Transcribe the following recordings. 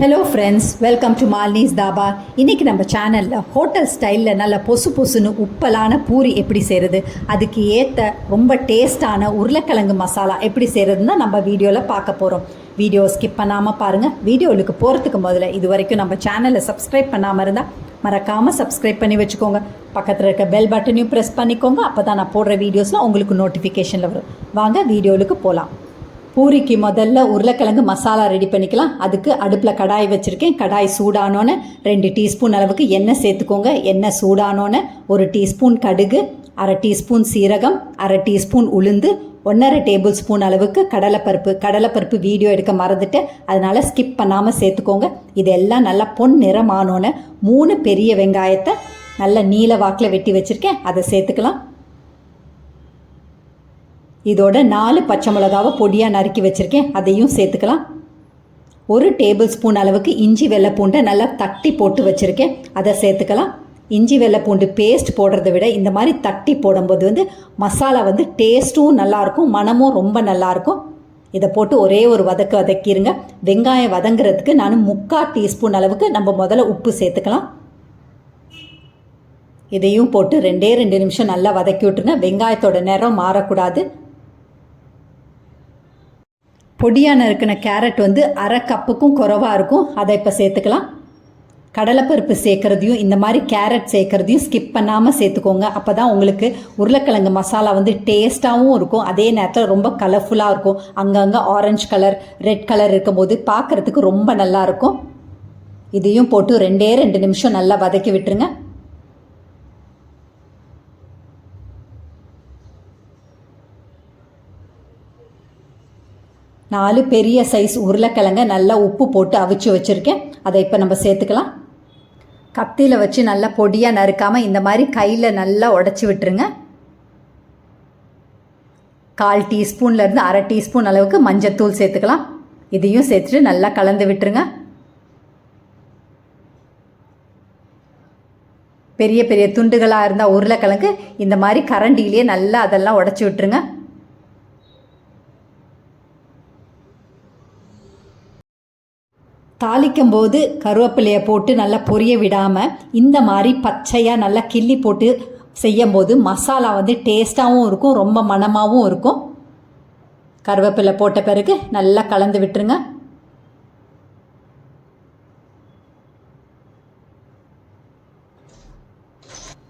Hello friends welcome to Malini's dhaba இன்றைக்கி நம்ம சேனலில் ஹோட்டல் ஸ்டைலில் நல்ல பொசு பொசுன்னு உப்பலான பூரி எப்படி செய்கிறது அதுக்கு ஏற்ற ரொம்ப டேஸ்டான உருளைக்கிழங்கு மசாலா எப்படி செய்கிறதுன்னு தான் நம்ம வீடியோவில் பார்க்க போகிறோம் வீடியோ ஸ்கிப் பண்ணாமல் பாருங்கள் வீடியோவுக்கு போகிறதுக்கு முதல்ல இது வரைக்கும் நம்ம சேனலை சப்ஸ்கிரைப் பண்ணாமல் இருந்தால் மறக்காமல் சப்ஸ்கிரைப் பண்ணி வச்சுக்கோங்க. பக்கத்தில் இருக்க பெல் பட்டனையும் ப்ரெஸ் பண்ணிக்கோங்க. அப்போ தான் நான் போடுற வீடியோஸ்லாம் உங்களுக்கு நோட்டிஃபிகேஷனில் வரும். வாங்க வீடியோவுக்கு போகலாம் பூரிக்கு முதல்ல உருளைக்கிழங்கு மசாலா ரெடி பண்ணிக்கலாம். அதுக்கு அடுப்பில் கடாய் வச்சுருக்கேன். கடாய் சூடானோன்னு ரெண்டு டீஸ்பூன் அளவுக்கு எண்ணெய் சேர்த்துக்கோங்க. எண்ணெய் சூடானோன்னு ஒரு டீஸ்பூன் கடுகு அரை டீஸ்பூன் சீரகம் அரை டீஸ்பூன் உளுந்து ஒன்றரை டேபிள் ஸ்பூன் அளவுக்கு கடலைப்பருப்பு. கடலைப்பருப்பு வீடியோ எடுக்க மறந்துட்டேன். அதனால் ஸ்கிப் பண்ணாமல் சேர்த்துக்கோங்க. இதெல்லாம் நல்லா பொன் நிறமானோன்னு மூணு பெரிய வெங்காயத்தை நல்ல நீல வாக்கில் வெட்டி வச்சுருக்கேன். அதை சேர்த்துக்கலாம். இதோட நாலு பச்சை மிளகாவை பொடியாக நறுக்கி வச்சுருக்கேன். அதையும் சேர்த்துக்கலாம். ஒரு டேபிள் ஸ்பூன் அளவுக்கு இஞ்சி வெள்ளை பூண்டை நல்லா தட்டி போட்டு வச்சுருக்கேன். அதை சேர்த்துக்கலாம். இஞ்சி வெள்ளை பூண்டு பேஸ்ட் போடுறத விட இந்த மாதிரி தட்டி போடும்போது வந்து மசாலா வந்து டேஸ்ட்டும் நல்லாயிருக்கும் மனமும் ரொம்ப நல்லாயிருக்கும் இதை போட்டு ஒரே ஒரு வதக்க வதக்கிடுங்க வெங்காயம் வதங்குறதுக்கு நான் முக்கால் டீஸ்பூன் அளவுக்கு நம்ம முதல்ல உப்பு சேர்த்துக்கலாம். இதையும் போட்டு ரெண்டே ரெண்டு நிமிஷம் நல்லா வதக்கி விட்டுருங்க. வெங்காயத்தோட நிறம் மாறக்கூடாது. பொடியாக நறுக்கின கேரட் வந்து அரை கப்புக்கும் குறவாக இருக்கும். அதை இப்போ சேர்த்துக்கலாம். கடலைப்பருப்பு சேர்க்குறதையும் இந்த மாதிரி கேரட் சேர்க்குறதையும் ஸ்கிப் பண்ணாமல் சேர்த்துக்கோங்க. அப்போ தான் உங்களுக்கு உருளைக்கிழங்கு மசாலா வந்து டேஸ்ட்டாகவும் இருக்கும். அதே நேரத்தில் ரொம்ப கலர்ஃபுல்லாக இருக்கும். அங்கங்கே ஆரஞ்சு கலர் ரெட் கலர் இருக்கும்போது பார்க்குறதுக்கு ரொம்ப நல்லாயிருக்கும் இதையும் போட்டு ரெண்டே ரெண்டு நிமிஷம் நல்லா வதக்கி விட்டுருங்க. நாலு பெரிய சைஸ் உருளைக்கிழங்க நல்லா உப்பு போட்டு அவிச்சு வச்சுருக்கேன். அதை இப்போ நம்ம சேர்த்துக்கலாம். கத்தியில் வச்சு நல்லா பொடியாக நறுக்காமல் இந்த மாதிரி கையில் நல்லா உடச்சி விட்டுருங்க. கால் டீஸ்பூன்லேருந்து அரை டீஸ்பூன் அளவுக்கு மஞ்சத்தூள் சேர்த்துக்கலாம். இதையும் சேர்த்துட்டு நல்லா கலந்து விட்டுருங்க. பெரிய பெரிய துண்டுகளாக இருந்தால் உருளைக்கிழங்கு இந்த மாதிரி கரண்டியிலேயே நல்லா அதெல்லாம் உடச்சி விட்டுருங்க. தாளிக்கும் போது கருவேப்பிலையை போட்டு நல்லா பொரிய விடாமல் இந்த மாதிரி பச்சையாக நல்லா கிள்ளி போட்டு செய்யும் போது மசாலா வந்து டேஸ்ட்டாகவும் இருக்கும் ரொம்ப மணமாகவும் இருக்கும். கருவேப்பிலை போட்ட பிறகு நல்லா கலந்து விட்டுருங்க.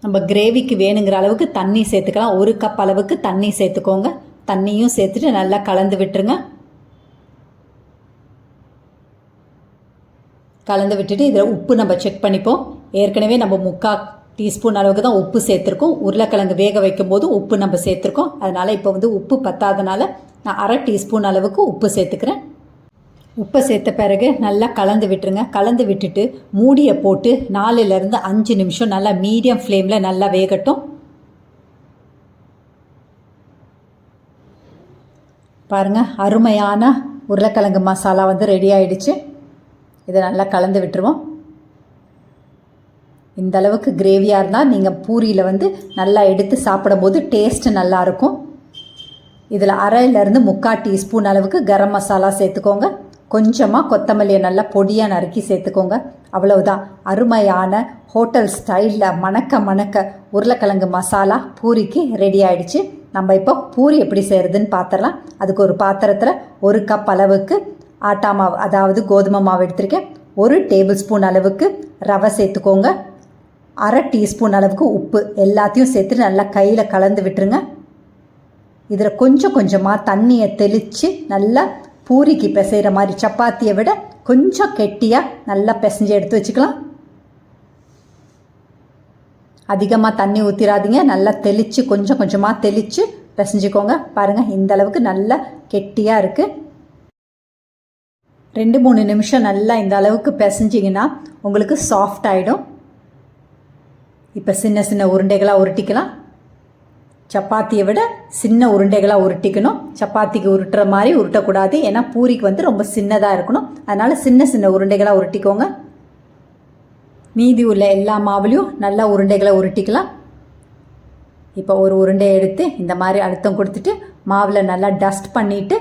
நம்ம கிரேவிக்கு வேணுங்கிற அளவுக்கு தண்ணி சேர்த்துக்கலாம். ஒரு கப் அளவுக்கு தண்ணி சேர்த்துக்கோங்க. தண்ணியும் சேர்த்துட்டு நல்லா கலந்து விட்டுருங்க. கலந்து விட்டுட்டு இதில் உப்பு நம்ம செக் பண்ணிப்போம். ஏற்கனவே நம்ம முக்கால் டீஸ்பூன் அளவுக்கு தான் உப்பு சேர்த்துருக்கோம். உருளைக்கிழங்கு வேக வைக்கும் போதும் உப்பு நம்ம சேர்த்துருக்கோம். அதனால் இப்போ வந்து உப்பு பத்தாதனால நான் அரை டீஸ்பூன் அளவுக்கு உப்பு சேர்த்துக்கிறேன். உப்பை சேர்த்த பிறகு நல்லா கலந்து விட்டுருங்க. கலந்து விட்டுட்டு மூடியை போட்டு நாலுலேருந்து அஞ்சு நிமிஷம் நல்லா மீடியம் ஃப்ளேமில் நல்லா வேகட்டும். பாருங்கள் அருமையான உருளைக்கிழங்கு மசாலா வந்து ரெடி ஆயிடுச்சு. இதை நல்லா கலந்து விட்டுருவோம். இந்த அளவுக்கு கிரேவியாக இருந்தால் நீங்கள் பூரியில் வந்து நல்லா எடுத்து சாப்பிடும்போது டேஸ்ட்டு நல்லாயிருக்கும் இதில் அரையிலேருந்து முக்கால் டீஸ்பூன் அளவுக்கு கரம் மசாலா சேர்த்துக்கோங்க. கொஞ்சமாக கொத்தமல்லியை நல்லா பொடியாக நறுக்கி சேர்த்துக்கோங்க. அவ்வளவுதான். அருமையான ஹோட்டல் ஸ்டைலில் மணக்க மணக்க உருளைக்கிழங்கு மசாலா பூரிக்கு ரெடி ஆயிடுச்சு. நம்ம இப்போ பூரி எப்படி செய்கிறதுன்னு பார்த்துடலாம் அதுக்கு ஒரு பாத்திரத்தில் ஒரு கப் அளவுக்கு ஆட்டா மாவு அதாவது கோதுமை மாவு எடுத்திருக்கேன். ஒரு டேபிள் ஸ்பூன் அளவுக்கு ரவை சேர்த்துக்கோங்க. அரை டீஸ்பூன் அளவுக்கு உப்பு எல்லாத்தையும் சேர்த்து நல்லா கையில் கலந்து விட்டுருங்க. இதில் கொஞ்சம் கொஞ்சமாக தண்ணியை தெளித்து நல்லா பூரிக்கு பிசைகிற மாதிரி சப்பாத்தியை விட கொஞ்சம் கெட்டியாக நல்லா பிசைஞ்சு எடுத்து வச்சுக்கலாம். அதிகமாக தண்ணி ஊற்றிடாதீங்க நல்லா தெளித்து கொஞ்சம் கொஞ்சமாக தெளித்து பிசைஞ்சுக்கோங்க. பாருங்கள் இந்த அளவுக்கு நல்லா கெட்டியாக இருக்குது ரெண்டு மூணு நிமிஷம் நல்லா இந்த அளவுக்கு பிசைஞ்சிங்கன்னா உங்களுக்கு சாஃப்ட் ஆகிடும் இப்போ சின்ன சின்ன உருண்டைகளாக உருட்டிக்கலாம். சப்பாத்தியை விட சின்ன உருண்டைகளாக உருட்டிக்கணும். சப்பாத்திக்கு உருட்டுற மாதிரி உருட்டக்கூடாது. ஏன்னா பூரிக்கு வந்து ரொம்ப சின்னதாக இருக்கணும். அதனால் சின்ன சின்ன உருண்டைகளாக உருட்டிக்கோங்க. மீதி உள்ள எல்லா மாவுலையும் நல்லா உருண்டைகளை உருட்டிக்கலாம். இப்போ ஒரு உருண்டையை எடுத்து இந்த மாதிரி அழுத்தம் கொடுத்துட்டு மாவில் நல்லா டஸ்ட் பண்ணிவிட்டு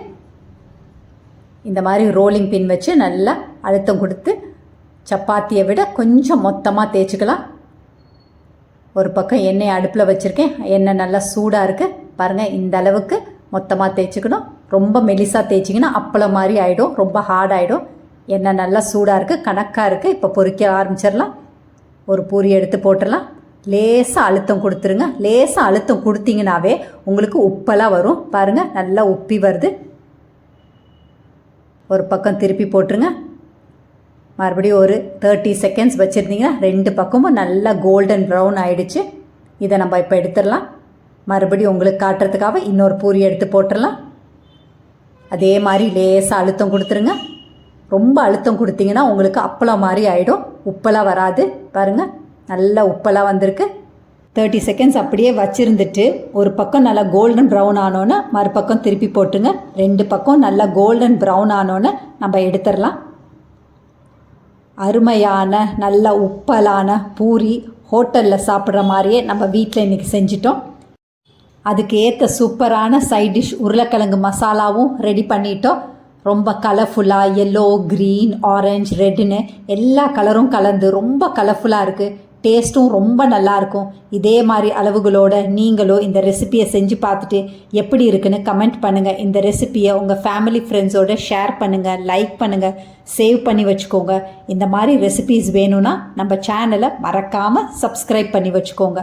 இந்த மாதிரி ரோலிங் பின் வச்சு நல்லா அழுத்தம் கொடுத்து சப்பாத்தியை விட கொஞ்சம் மொத்தமாக தேய்ச்சிக்கலாம். ஒரு பக்கம் எண்ணெய் அடுப்பில் வச்சுருக்கேன். எண்ணெய் நல்லா சூடாக இருக்குது பாருங்கள் இந்த அளவுக்கு மொத்தமாக தேய்ச்சிக்கணும். ரொம்ப மெலிசாக தேய்ச்சிங்கன்னா அப்பளம் மாதிரி ஆகிடும் ரொம்ப ஹார்ட் ஆகிடும் எண்ணெய் நல்லா சூடாக இருக்குது கணக்காக இருக்குது இப்போ பொரிக்க ஆரம்பிச்சிடலாம். ஒரு பூரி எடுத்து போட்டுடலாம். லேசாக அழுத்தம் கொடுத்துருங்க. லேசாக அழுத்தம் கொடுத்தீங்கனாவே உங்களுக்கு உப்பெல்லாம் வரும். பாருங்கள் நல்லா உப்பி வருது. ஒரு பக்கம் திருப்பி போட்டுருங்க. மறுபடியும் ஒரு தேர்ட்டி செகண்ட்ஸ் வச்சுருந்தீங்கன்னா ரெண்டு பக்கமும் நல்லா கோல்டன் ப்ரௌன் ஆகிடுச்சு இதை நம்ம இப்போ எடுத்துடலாம். மறுபடியும் உங்களுக்கு காட்டுறதுக்காக இன்னொரு பூரி எடுத்து போட்டுடலாம். அதே மாதிரி லேசாக அழுத்தம் கொடுத்துருங்க. ரொம்ப அழுத்தம் கொடுத்தீங்கன்னா உங்களுக்கு அப்பளம் மாதிரி ஆகிடும் உப்பெல்லாம் வராது. பாருங்கள் நல்லா உப்பெல்லாம் வந்திருக்கு. தேர்ட்டி செகண்ட்ஸ் அப்படியே வச்சுருந்துட்டு ஒரு பக்கம் நல்லா கோல்டன் ப்ரௌன் ஆனோன்னே மறுபக்கம் திருப்பி போட்டுங்க. ரெண்டு பக்கம் நல்லா கோல்டன் ப்ரௌன் ஆனோன்னே நம்ம எடுத்துடலாம். அருமையான நல்ல உப்பலான பூரி ஹோட்டலில் சாப்பிட்ற மாதிரியே நம்ம வீட்டில் இன்றைக்கி செஞ்சிட்டோம். அதுக்கு ஏற்ற சூப்பரான சைட் டிஷ் உருளைக்கிழங்கு மசாலாவும் ரெடி பண்ணிட்டோம். ரொம்ப கலர்ஃபுல்லாக எல்லோ க்ரீன் ஆரஞ்ச் ரெட்டுன்னு எல்லா கலரும் கலந்து ரொம்ப கலர்ஃபுல்லாக இருக்குது டேஸ்ட்டும் ரொம்ப நல்லாயிருக்கும். இதே மாதிரி அளவுகளோட நீங்களும் இந்த ரெசிபியை செஞ்சு பார்த்துட்டு எப்படி இருக்குன்னு கமெண்ட் பண்ணுங்கள் இந்த ரெசிபியை உங்கள் ஃபேமிலி ஃப்ரெண்ட்ஸோட ஷேர் பண்ணுங்கள் லைக் பண்ணுங்கள் சேவ் பண்ணி வச்சுக்கோங்க. இந்த மாதிரி ரெசிபிஸ் வேணும்னா நம்ம சேனலை மறக்காமல் சப்ஸ்கிரைப் பண்ணி வச்சுக்கோங்க.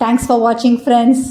தேங்க்ஸ் ஃபார் வாட்சிங் ஃப்ரெண்ட்ஸ்